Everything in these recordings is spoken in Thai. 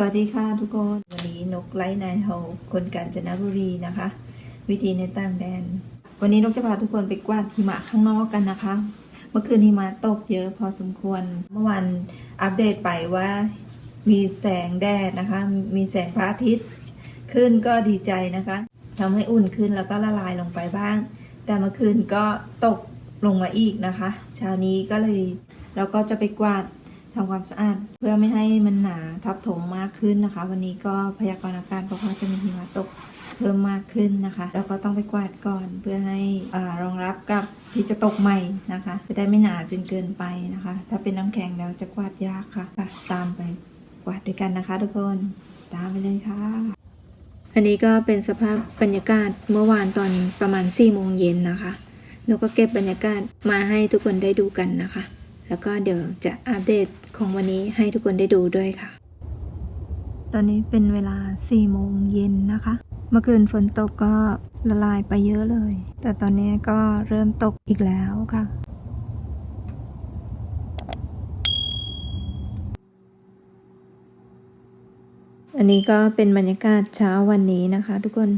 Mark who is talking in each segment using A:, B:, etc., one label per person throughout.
A: สวัสดีค่ะทุกคน วันนี้นกไลท์นายโฮคนกาญจนบุรีนะคะ วิธีในต่างแดน วันนี้นกจะพาทุกคนไปกวาดหิมะข้างนอกกันนะคะ เมื่อคืนหิมะตกเยอะพอสมควร เมื่อวันอัปเดตไปว่ามีแสงแดดนะคะ มีแสงพระอาทิตย์ขึ้นก็ดีใจนะคะทำให้อุ่นขึ้นแล้วก็ละลายลงไปบ้าง แต่เมื่อคืนก็ตกลงมาอีกนะคะ เช้านี้ก็เลยเราก็จะไปกวาด ทำความสะอาด เพื่อไม่ให้มันหนาทับถมมากขึ้นนะคะ วันนี้ก็พยากรณ์อากาศบอกว่าจะมีหิมะตกเพิ่มมากขึ้นนะคะแล้วก็ต้องไปกวาดก่อนเพื่อให้อรองรับกับที่จะตกใหม่นะคะ จะได้ไม่หนาจนเกินไปนะคะ ถ้าเป็นน้ำแข็งแล้วจะกวาดยากค่ะตามไปกวาดด้วยกันนะคะ ทุกคนตามไปเลยค่ะ อันนี้ก็เป็นสภาพบรรยากาศเมื่อวานตอนประมาณ4โมงเย็นนะคะนกก็เก็บบรรยากาศมาให้ทุกคนได้ดูกันนะคะ แล้วก็เดี๋ยวจะอัปเดต ของวันนี้ให้ทุกคนได้ดูด้วยค่ะ ตอนนี้เป็นเวลา4โมงเย็นนะคะ เมื่อคืนฝนตกก็ละลายไปเยอะเลย แต่ตอนนี้ก็เริ่มตกอีกแล้วค่ะอันนี้ก็เป็นบรรยากาศเช้าวันนี้นะคะ ทุกคน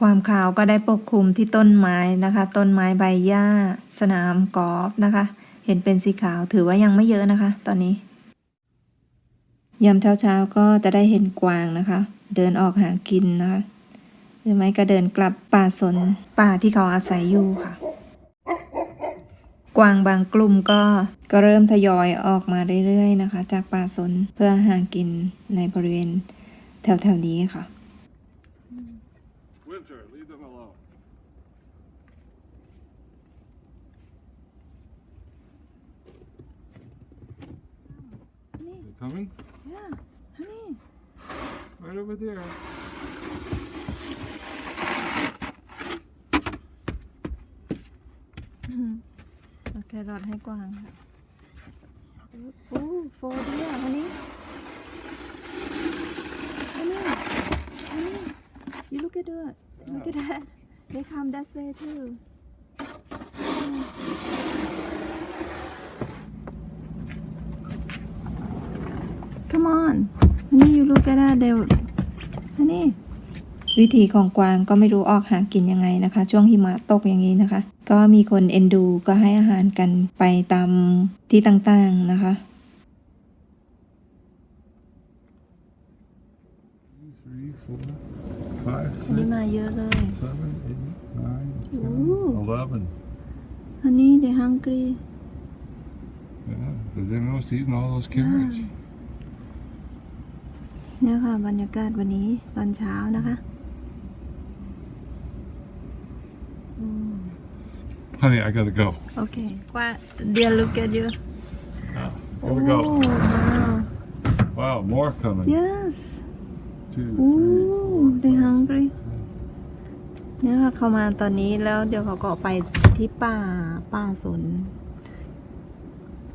A: ความขาวก็ได้ปกคลุมที่ต้นไม้นะคะ ต้นไม้ใบหญ้า สนามกอล์ฟนะคะ เห็นเป็นสีขาวถือว่ายังไม่เยอะนะคะ ตอนนี้ยามเช้าๆก็จะได้เห็นกวางนะคะ เดินออกหากินนะคะ หรือไม่ก็เดินกลับป่าสนป่าที่เขาอาศัยอยู่ค่ะ กวางบางกลุ่มก็ก็เริ่มทยอยออกมาเรื่อยๆนะคะ จากป่าสนเพื่อหากินในบริเวณแถวๆนี้ค่ะ
B: Winter, leave them alone. You coming?
A: Yeah, honey.
B: Right over there.
A: โอเครอดให้กวางค่ะโอ้โฟเดียฮันนี่ฮันนี่ฮันนี่ you look at that look at that they come that way too come on ฮันนี่ you look at that they ฮันนี่วิธีของกวางก็ไม่รู้ออกหากินยังไงนะคะ ช่วงหิมะตกอย่างนี้นะคะ ก็มีคนเอ็นดูก็ให้อาหารกันไปตามที่ต่างๆนะคะ
B: Three, four, five,
A: อันนี้
B: six,
A: มาเยอะเลย
B: seven, eight, nine,
A: Ooh.
B: ten, eleven.
A: อันนี้ they hungry
B: Yeah, but they must have eaten all those carrots.
A: เนี่ยค่ะบรรยากาศวันนี้ตอนเช้านะคะอืม
B: Honey, I gotta go.
A: โอเคกว่า dear look at you
B: Here we go.
A: Oh, wow
B: Wow, more coming.
A: yes
B: Two,
A: Ooh,
B: three,
A: they
B: four, five,
A: hungry.
B: six, seven.
A: เนี่ยค่ะเขามาตอนนี้แล้วเดี๋ยวเขาก็ไปที่ป่าป่าสน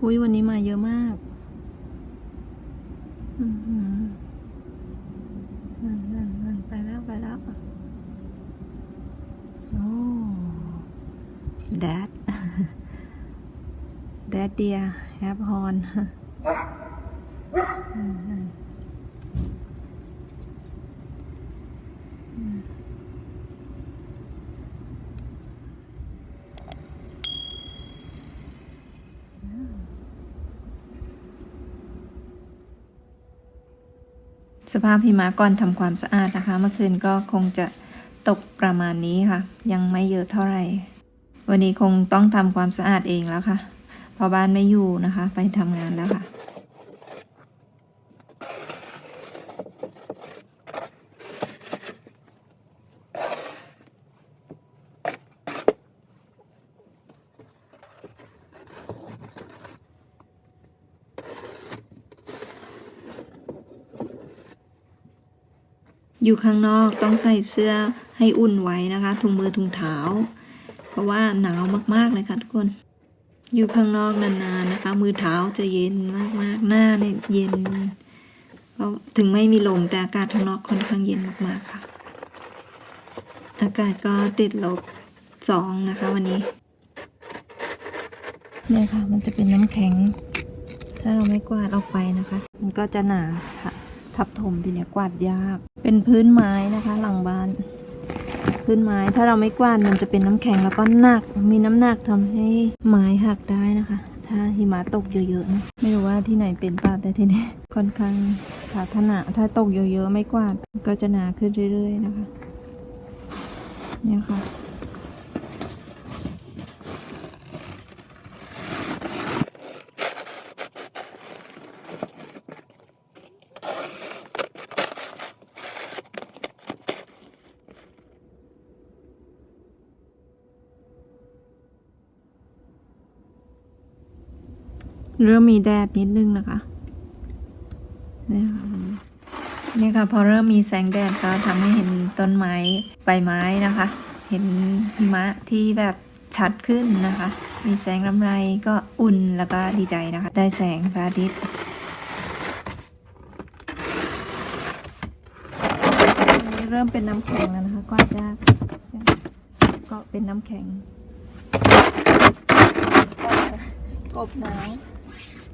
A: อุ้ยวันนี้มาเยอะมากอือหือนั่นนั่นนั่นไปแล้วไปแล้วโอ้ dad dad dear have horn อืมอืมอืมสภาพหิมะก่อนทำความสะอาดนะคะ เมื่อคืนก็คงจะตกประมาณนี้ค่ะ ยังไม่เยอะเท่าไหร่ วันนี้คงต้องทำความสะอาดเองแล้วค่ะเพอบ้านไม่อยู่นะคะ ไปทำงานแล้วค่ะ อยู่ข้างนอกต้องใส่เสื้อให้อุ่นไว้นะคะ ถุงมือถุงเท้า ราะว่าหนาวมากๆเลยค่ะทุกคน อยู่ข้างนอกนานๆนะคะ มือเท้าจะเย็นมากๆ หน้าเนี่ยเย็นเพราะถึงไม่มีลมแต่อากาศข้างนอกค่อนข้างเย็นมากๆค่ะ อากาศก็ติดลบสองนะคะวันนี้เนี่ยค่ะมันจะเป็นน้ำแข็ง ถ้าเราไม่กวาดออกไปนะคะ มันก็จะหนาค่ะ ทับถมทีเนี้ยกวาดยาก เป็นพื้นไม้นะคะ หลังบ้าน พื้นไม้ ถ้าเราไม่กวาดมันจะเป็นน้ำแข็งแล้วก็หนัก มีน้ำหนักทำให้ไม้หักได้นะคะ ถ้าหิมะตกเยอะๆนะไม่รู้ว่าที่ไหนเป็นป่าแต่ที่นี่ค่อนข้างสาธาหนาถ้าตกเยอะๆไม่กวาดก็จะหนาขึ้นเรื่อย ๆ นะคะเนี่ยค่ะ เริ่มมีแดดนิดนึงนะคะเนี่ยค่ะนี่ค่ะพอเริ่มมีแสงแดดก็ทำให้เห็นต้นไม้ใบไม้นะคะ เห็นหิมะที่แบบชัดขึ้นนะคะ มีแสงลำไรก็อุ่นแล้วก็ดีใจนะคะ ได้แสงพระอาทิตย์อันนี้เริ่มเป็นน้ำแข็งแล้วนะคะ ก็จะก็เป็นน้ำแข็งกบหนา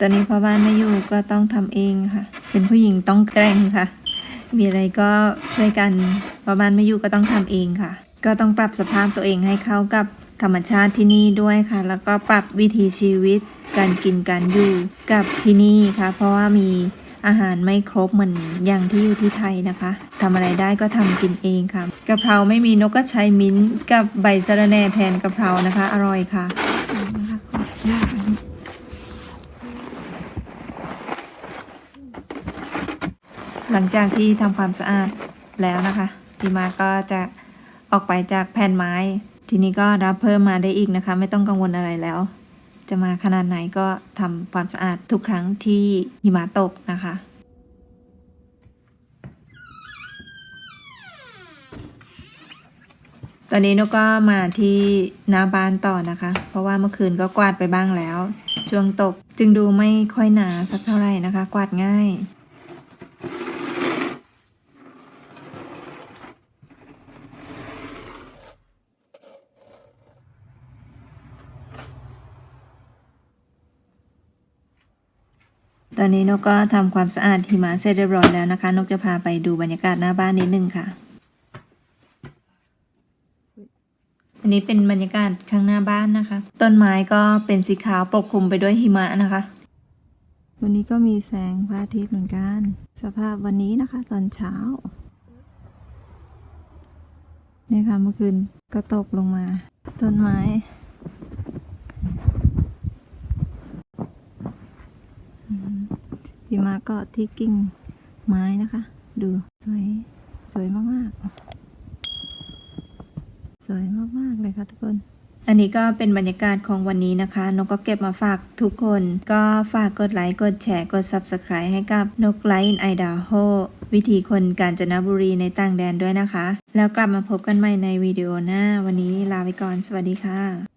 A: ตอนนี้พ่อบ้านไม่อยู่ก็ต้องทำเองค่ะ เป็นผู้หญิงต้องแกร่งค่ะ มีอะไรก็ช่วยกันพ่อบ้านไม่อยู่ก็ต้องทำเองค่ะ ก็ต้องปรับสภาพตัวเองให้เข้ากับธรรมชาติที่นี่ด้วยค่ะ แล้วก็ปรับวิถีชีวิต การกินการอยู่กับที่นี่ค่ะ เพราะว่ามีอาหารไม่ครบเหมือนอย่างที่อยู่ที่ไทยนะคะทำอะไรได้ก็ทำกินเองค่ะกะเพราไม่มีนกก็ใช้มิ้นกับใบสะระแหน่แทนกะเพรานะคะ อร่อยค่ะ ลังจากที่ทำความสะอาดแล้วนะคะพี่มาก็จะออกไปจากแผ่นไม้ ทีนี้ก็รับเพิ่มมาได้อีกนะคะ ไม่ต้องกังวลอะไรแล้ว จะมาขนาดไหนก็ทำความสะอาดทุกครั้งที่หิมะตกนะคะตอนนี้นกก็มาที่หน้าบ้านต่อนะคะ เพราะว่าเมื่อคืนก็กวาดไปบ้างแล้ว ช่วงตกจึงดูไม่ค่อยหนาสักเท่าไหร่นะคะ กวาดง่าย ตอนนี้นกก็ทำความสะอาดหิมะเสร็จเรียบร้อยแล้วนะคะ นกจะพาไปดูบรรยากาศหน้าบ้านนิดนึงค่ะ อันนี้เป็นบรรยากาศข้างหน้าบ้านนะคะ ต้นไม้ก็เป็นสีขาวปกคลุมไปด้วยหิมะนะคะ วันนี้ก็มีแสงพระอาทิตย์เหมือนกัน สภาพวันนี้นะคะ ตอนเช้าเนี่ยค่ะเมื่อคืนก็ตกลงมา ต้นไม้ พี่มาก็ที่กิ่งไม้นะคะ ดูสวยสวยมากๆ สวยมากๆเลยค่ะทุกคนอันนี้ก็เป็นบรรยากาศของวันนี้นะคะ นกก็เก็บมาฝากทุกคน ก็ฝากกดไลค์ กดแชร์ กด Subscribe ให้กับนกไลท์ไอดาโฮวิธีคนกาญจนบุรีในต่างแดนด้วยนะคะ แล้วกลับมาพบกันใหม่ในวิดีโอหน้า วันนี้ลาไปก่อน สวัสดีค่ะ